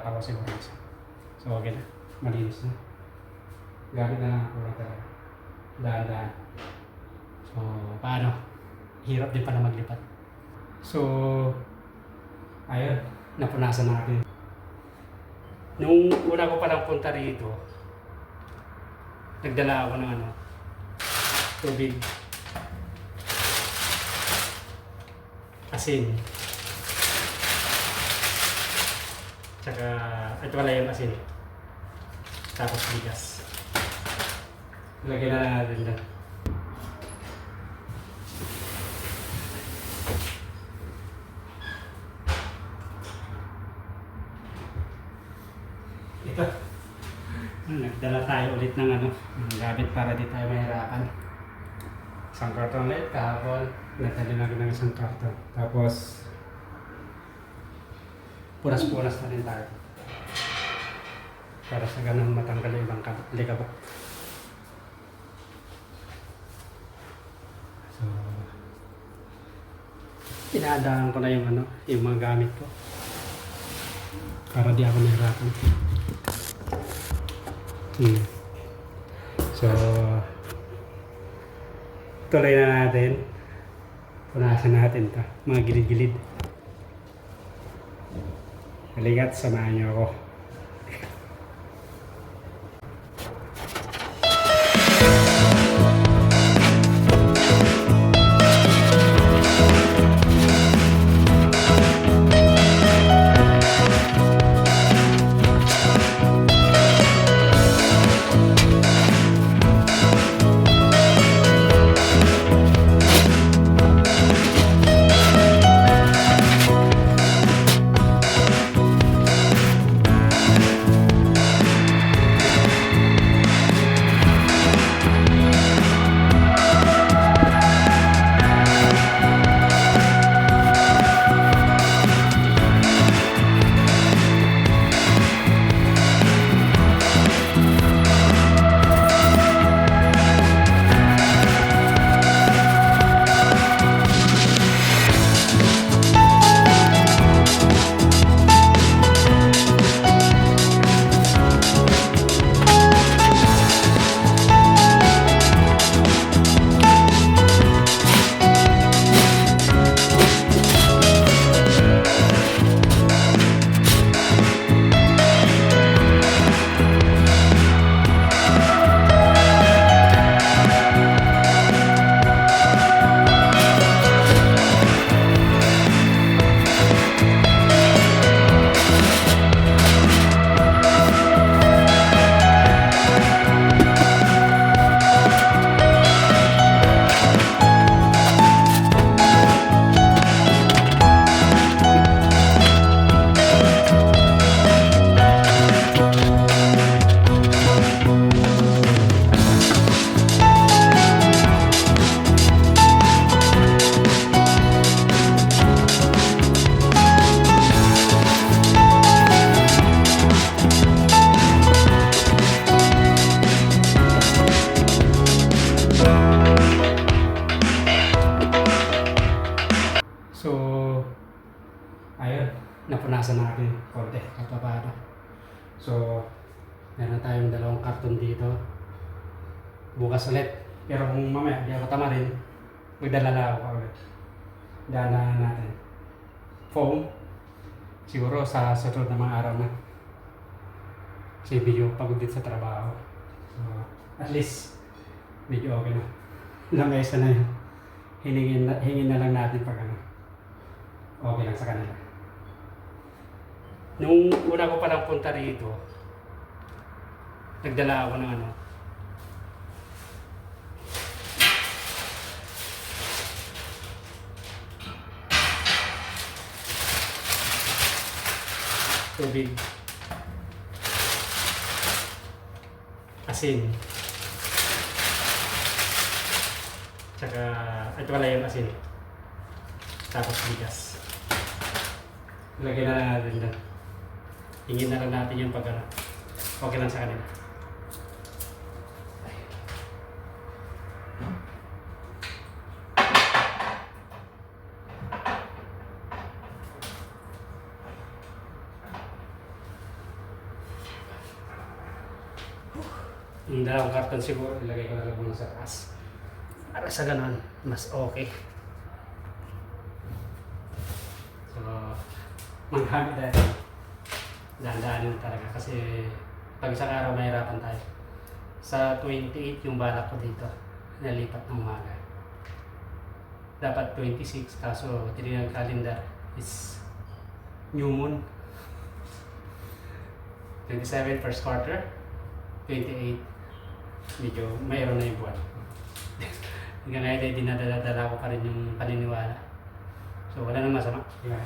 nahirapan ko siguro isa. So, okay na. Malinis na. Gamit na lang ako lang talaga. Daan-daan. So, paano? Hirap din pala maglipat. So, ayun. Napunasan natin. Nung una ko palang punta rito, nagdala ako ng ano, tubig. Asin. Tsaka, ito wala yung asin. Tapos bigas. Lagyan na natin dyan. Ito. Nagdala tayo ulit ng ano, gamit para di tayo mahirapan. Isang karton ulit kahapon. Nagdala na ng isang karton. Tapos, punas-punas na rin tayo. Para sa ganun matanggal yung ibang kab- likabok. So, inaadaan ko na yung ano, yung mga gamit ko. Para di ako nahirapan. Hmm. So, tuloy na natin. Punasan natin to mga gilid-gilid. Halikat, samahan niyo ako. Konti at paano. So, meron tayong dalawang karton dito. Bukas ulit. Pero kung mamaya di ako tama rin, magdala lang ako ulit. Dala natin. Foam. Siguro sa sunod na mga araw na. Kasi medyo pagod din sa trabaho. So, at least, medyo okay na. Lamesa na yun. Hiningin na, hingin na lang natin pag ano okay lang sa kanila. Nung una ko palang punta rito, nagdala ako ng ano, tubig, asin, tsaka, ito wala yung asin, tapos bigas. Lagyan na lang natin dyan. Tingin na lang natin yung pag ano. Okay lang sa kanila. Yung dalawang karton siguro, ilagay ko na lang muna sa taas. Para sa ganun, mas okay. So, manghami dahil. Dahan-dahan lang talaga kasi pag isang araw mahirapan tayo. Sa 28 yung balak ko dito, nalipat ng umaga. Dapat 26 kaso tinignan calendar is new moon. 27 first quarter, 28 medyo mayroon na yung buwan. Hanggang ngayon ay dinadala-dala ko pa rin yung paniniwala. So wala nang masama. Yeah.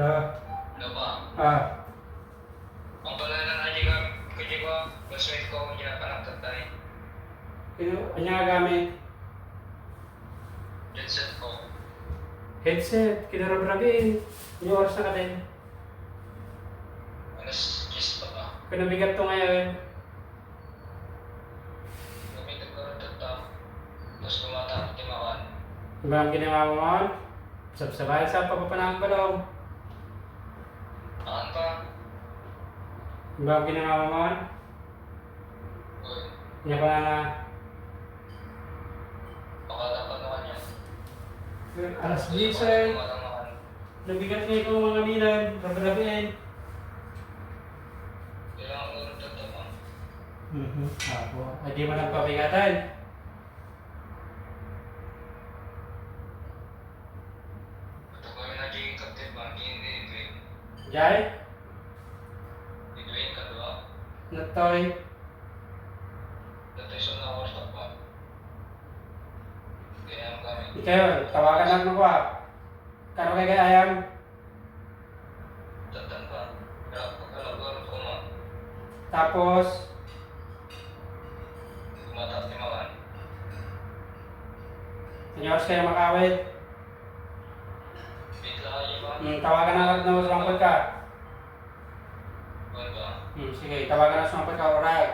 Ano ba? Ah, Ang pala na aja ka, kaya ko, hindi na parang tatay. ano nga gamit? Headset ko. Headset, kinarabragin. Yung oras na ka din. Alas 10 pa ba? Pinabigat to ngayon. Gamitin ko rin tata. Tapos lumata ang timawan. Ang ginawa mo? Sabsabay sa pagpapanang balong. Maan pa? Ang ginawa mo mo? Uy, Niya pa na baka dapat naman yan. alas 10 ay. Malangan. Nabigat ngayon ko mga milan. Rabragin. Kailangan ko rin tata ba? Mhm. Ako. Ay di mo nagpabigatan. Ito ko yung naging captain ba? Hindi hindi Edwin. Jai, Edwin ka diba? natoy. Dati sa na oras pa. Kaya ang kami. Ikaw, tawagan lang mo ko ah. Kano kay ayam? Tatan pa. Kaya pagkalagor ko ma. Tapos, Lumata ang timawan. Senyoras kayo makawit. Bigla kayo ba? Hmm, tawagan na lang na sumampot ka. Hmm, sige, tawagan na sumampot ka, alright.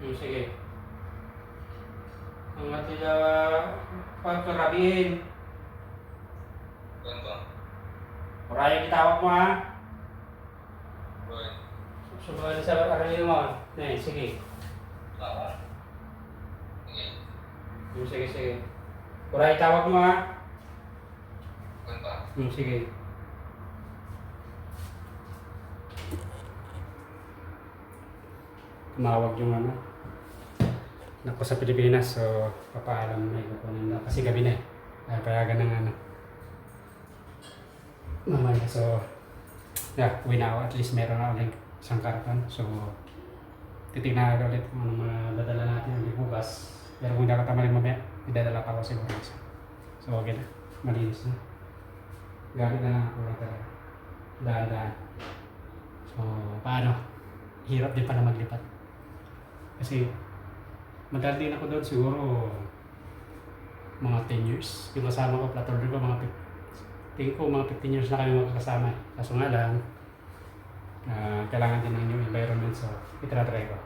Hmm, sige. Ang ating uh, pagkarabihin. Alright, itawag mo ha. Subukan sa aralin mo. Eh, sige. Sige. Hmm, sige, sige. Alright, tawag mo ha. Hmm, sige. Tumawag yung ano. Nako sa Pilipinas, so papaalam na ikukunin na. Kasi gabi na eh. Ay, payagan ng ano. Mamaya, so yeah, uwi na ako. At least meron na ulit isang karton. So, titignan na ulit kung ano mga dadala natin ulit bukas. Pero kung hindi ako tamarin mamaya, idadala pa ako siguro. So, okay na. Malinis na. Gamit na lang ako lang talaga. Dahan-dahan. So, paano? Hirap din pala maglipat. Kasi, matagal din ako doon siguro mga 10 years. Yung kasama ko, order ko, mga fif- tingin ko mga 15 years na kami magkakasama. Kaso nga lang, ah, kailangan din ng new environment so itratry ko.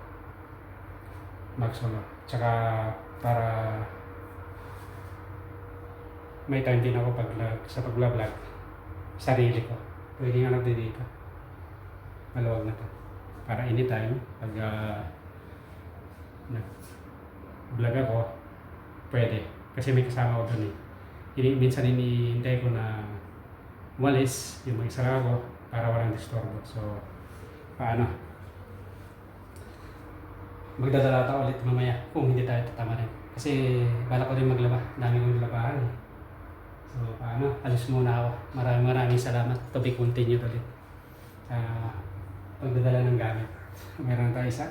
mag-solo. Tsaka para may time din ako pag sa pag-vlog. Sarili ko. Pwede nga natin dito. Maluwag na to. Para anytime, pag uh, nag-vlog ako, pwede. Kasi may kasama ko doon eh. Ini, minsan iniintay ko na walis, yung mag-isa lang ako, para walang disturbo. So, paano? Magdadala tayo ulit mamaya kung hindi tayo tatama rin. Kasi bala ko rin maglaba. Dami kong labahan eh. So, paano? Alis muna ako. Maraming maraming salamat. To be continued ulit. Sa pagdadala ng gamit. Meron tayo isa.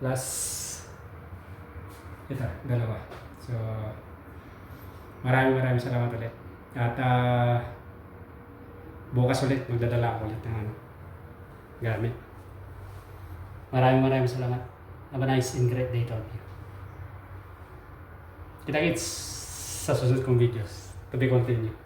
Plus, ito, dalawa. So, maraming maraming salamat ulit. At ah, bukas ulit, magdadala ako ulit ng ano, gamit. Maraming maraming salamat. Have a nice and great day to all of you. Kita-kits susunod kong videos. To be continued.